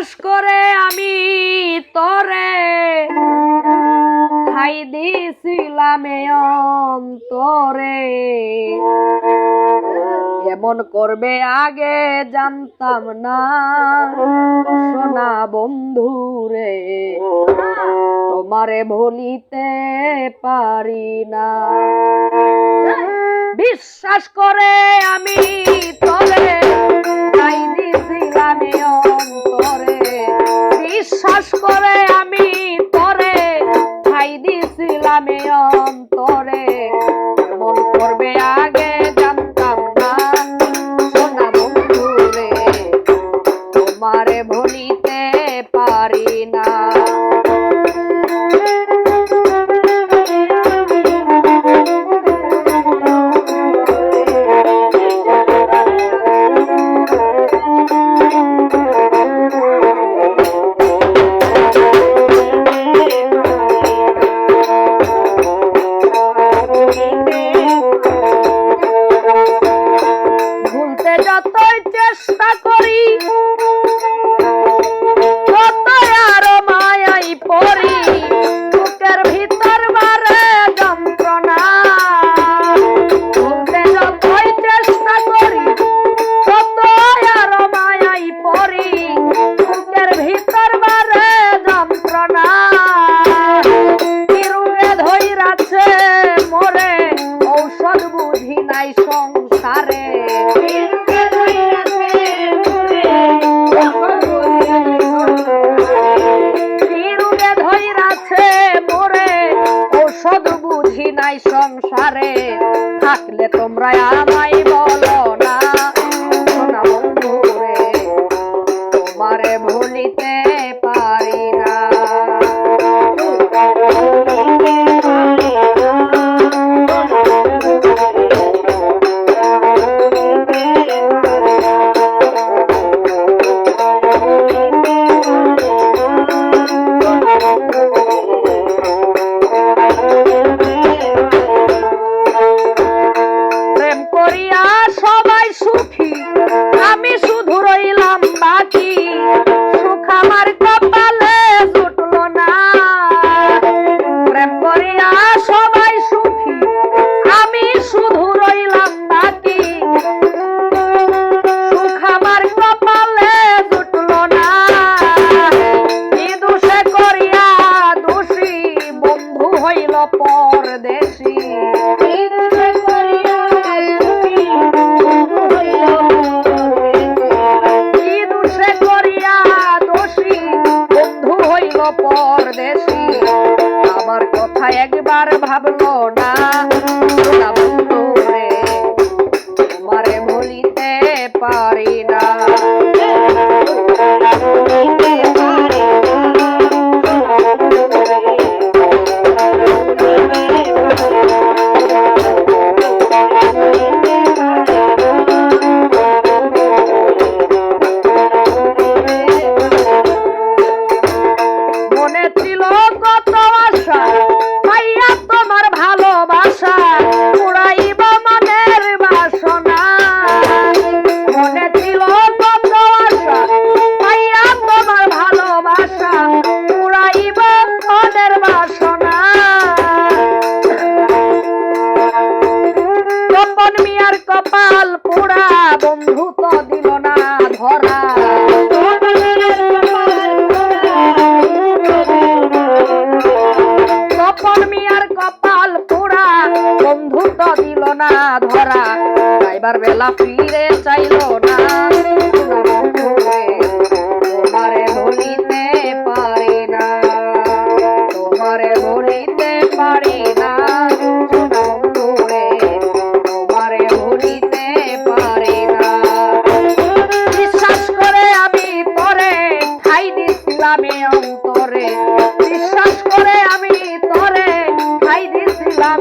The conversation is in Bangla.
বিশ্বাস করে আমি তরে। খাই দিছিলাম অন্তরে। এমন করবে আগে জানতাম না, সোনা বন্ধুরে। তোমারে ভুলিতে পারি না। বিশ্বাস করে আমি তরে। দিছিলাম অন্তরে। মন করবে আগে জানতাম না সোনা বন্ধুরে তোমারে চেষ্টা করি। ততই আরও মায়াই পড়ি, বুকের ভিতর যন্ত্রণা। চেষ্টা করি ভিতর যন্ত্রণা। ঔষধ নাই সংসারে। নাই সংসারে থাকলে তোমরা আমায় বলো না। তোমারে ভুলিতে পরদেশী আমার কথা একবার ভাবলো না। মিয়ার কপাল পোড়া, বন্ধু তো দিল না ধরা। তপন মিয়ার কপাল পোড়া, বন্ধু তো দিল না ধরা। ড্রাইভার বেলা ফিরে চাইল না। বিশ্বাস করে আমি তরে খাই দিছিলাম